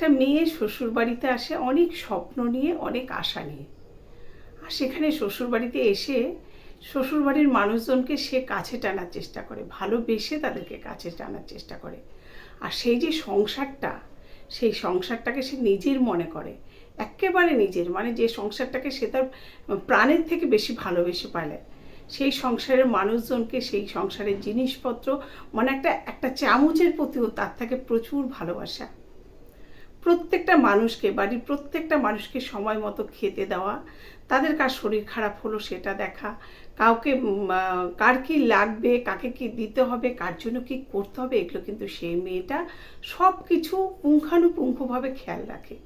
একটা মেয়ে শ্বশুর বাড়িতে আসে অনেক স্বপ্ন নিয়ে, অনেক আশা নিয়ে। আর সেখানে শ্বশুর বাড়িতে এসে শ্বশুর বাড়ির মানুষজনকে সে কাছে টানার চেষ্টা করে, ভালোবেসে তাদেরকে কাছে টানার চেষ্টা করে। আর সেই যে সংসারটা, সেই সংসারটাকে সে নিজের মনে করে একেবারে নিজের মানে যে সংসারটাকে সে তার প্রাণের থেকে বেশি ভালোবেসে পালে, সেই সংসারের মানুষজনকে সেই সংসারের জিনিসপত্র মানে একটা একটা চামচের প্রতিও তার থেকে প্রচুর ভালোবাসা। প্রত্যেকটা মানুষকে, বাড়ির প্রত্যেকটা মানুষকে সময় মতো খেতে দেওয়া, তাদের কার শরীর খারাপ হলো সেটা দেখা, কাউকে কার কি লাগবে, কাকে কি দিতে হবে, কার জন্য কি করতে হবে, এগুলো কিন্তু সেই মেয়েটা সব কিছু পুঙ্খানুপুঙ্খভাবে খেয়াল রাখে।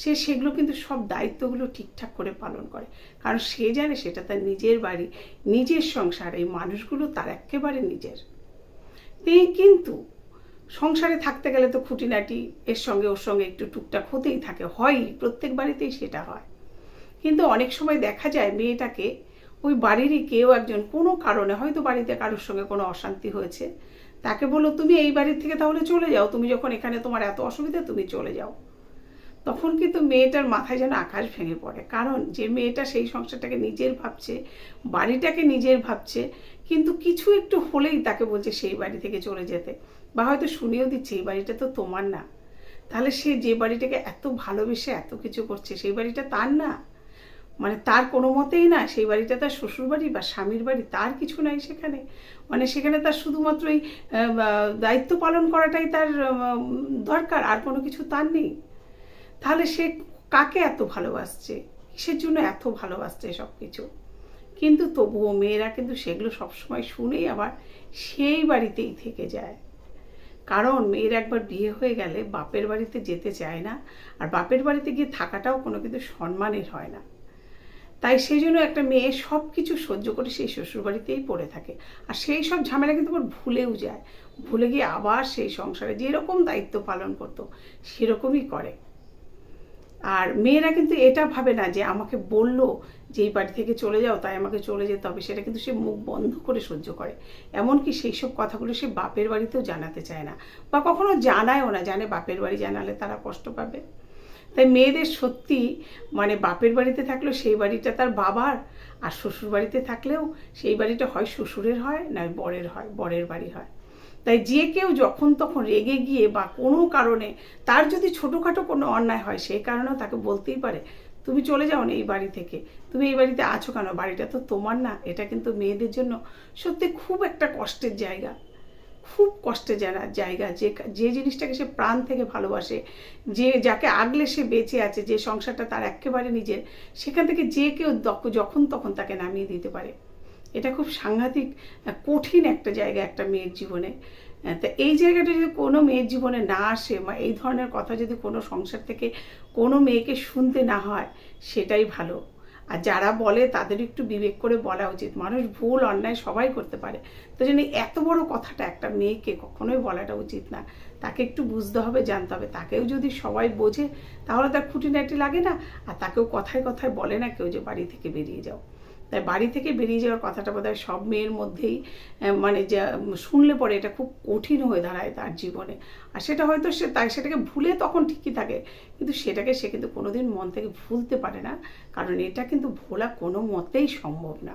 সে সেগুলো কিন্তু সব দায়িত্বগুলো ঠিকঠাক করে পালন করে। কারণ সে জানে সেটা তার নিজের বাড়ি, নিজের সংসার, এই মানুষগুলো তার একেবারে নিজের। কিন্তু সংসারে থাকতে গেলে তো খুঁটিনাটি এর সঙ্গে ওর সঙ্গে একটু টুকটাক হতেই থাকে, হয়ই, প্রত্যেক বাড়িতেই সেটা হয়। কিন্তু অনেক সময় দেখা যায় মেয়েটাকে ওই বাড়িরই কেউ একজন, কোনো কারণে, হয়তো বাড়িতে কারোর সঙ্গে কোনো অশান্তি হয়েছে, তাকে বলল, তুমি এই বাড়ির থেকে তাহলে চলে যাও, তুমি যখন এখানে তোমার এত অসুবিধা, তুমি চলে যাও। তখন কিন্তু মেয়েটার মাথায় যেন আকাশ ভেঙে পড়ে, কারণ যে মেয়েটা সেই সংসারটাকে নিজের ভাবছে, বাড়িটাকে নিজের ভাবছে, কিন্তু কিছু একটু হলেই তাকে বলছে, সেই বাড়ি থেকে চলে যেতে। বা হয়তো শুনেও দিচ্ছে, এই বাড়িটা তো তোমার না। তাহলে সে যে বাড়িটাকে এত ভালোবেসে এত কিছু করছে, সেই বাড়িটা তার না? মানে তার কোনো মতেই না, সেই বাড়িটা তার শ্বশুর বাড়ি বা স্বামীর বাড়ি, তার কিছু নাই সেখানে। মানে সেখানে তার শুধুমাত্র এই দায়িত্ব পালন করাটাই তার দরকার, আর কোনো কিছু তার নেই। তাহলে সে কাকে এত ভালোবাসছে? কিসের জন্য এত ভালোবাসছে সব কিছু কিন্তু তবুও মেয়েরা কিন্তু সেগুলো সবসময় শুনেই আবার সেই বাড়িতেই থেকে যায়। কারণ মেয়ের একবার বিয়ে হয়ে গেলে বাপের বাড়িতে যেতে চায় না, আর বাপের বাড়িতে গিয়ে থাকাটাও কোনো কিন্তু সম্মানের হয় না। তাই সেই জন্য একটা মেয়ে সব কিছু সহ্য করে সেই শ্বশুরবাড়িতেই পড়ে থাকে। আর সেই সব ঝামেলা কিন্তু ওর ভুলেও যায়। ভুলে গিয়ে আবার সেই সংসারে যেরকম দায়িত্ব পালন করতো, সেরকমই করে। আর মেয়েরা কিন্তু এটা ভাবে না যে আমাকে বলল যে এই বাড়ি থেকে চলে যাও, তাই আমাকে চলে যেতে হবে। সেটা কিন্তু সে মুখ বন্ধ করে সহ্য করে। এমনকি সেই সব কথাগুলো সে বাপের বাড়িতেও জানাতে চায় না। বা কখনো জানায়ও না, জানে বাপের বাড়ি জানালে তারা কষ্ট পাবে। তাই মেয়েদের সত্যি মানে বাপের বাড়িতে থাকলেও সেই বাড়িটা তার বাবার, আর শ্বশুর বাড়িতে থাকলেও সেই বাড়িটা হয় শ্বশুরের হয় না বরের হয়, বরের বাড়ি হয়। তাই যে কেউ যখন তখন রেগে গিয়ে বা কোনো কারণে তার যদি ছোটোখাটো কোনো অন্যায় হয় সেই কারণেও তাকে বলতেই পারে, তুমি চলে যাও না এই বাড়ি থেকে। তুমি এই বাড়িতে আছো কেন? বাড়িটা তো তোমার না, এটা কিন্তু মেয়েদের জন্য সত্যি খুব একটা কষ্টের জায়গা। খুব কষ্টে জানা জায়গা। যে যে জিনিসটাকে সে প্রাণ থেকে ভালোবাসে, যে যাকে আগলে সে বেঁচে আছে, যে সংসারটা তার একেবারে নিজের, সেখান থেকে যে কেউ যখন তখন তাকে নামিয়ে দিতে পারে। এটা খুব সাংঘাতিক কঠিন একটা জায়গা একটা মেয়ের জীবনে। তা এই জায়গাটা যদি কোনো মেয়ের জীবনে না আসে বা এই ধরনের কথা যদি কোনো সংসার থেকে কোনো মেয়েকে শুনতে না হয়, সেটাই ভালো। আর যারা বলে তাদের একটু বিবেক করে বলা উচিত। মানুষ ভুল, অন্যায় সবাই করতে পারে। তো জন্য এত বড় কথাটা একটা মেয়েকে কখনোই বলাটা উচিত না। তাকে একটু বুঝতে হবে, জানতে হবে। তাকেও যদি সবাই বোঝে, তাহলে তার খুঁটিনাটি লাগে না। আর তাকেও কথায় কথায় বলে না কেউ যে বাড়ি থেকে বেরিয়ে যাও। তাই বাড়ি থেকে বেরিয়ে যাওয়ার কথাটা বোধহয় সব মেয়ের মধ্যেই মানে যা শুনলে পরে এটা খুব কঠিন হয়ে দাঁড়ায় তার জীবনে। আর সেটা হয়তো সে তাই সেটাকে ভুলে তখন ঠিকই থাকে, কিন্তু সেটাকে সে কিন্তু কোনোদিন মন থেকে ভুলতে পারে না, কারণ এটা কিন্তু ভোলা কোনো মতেই সম্ভব না।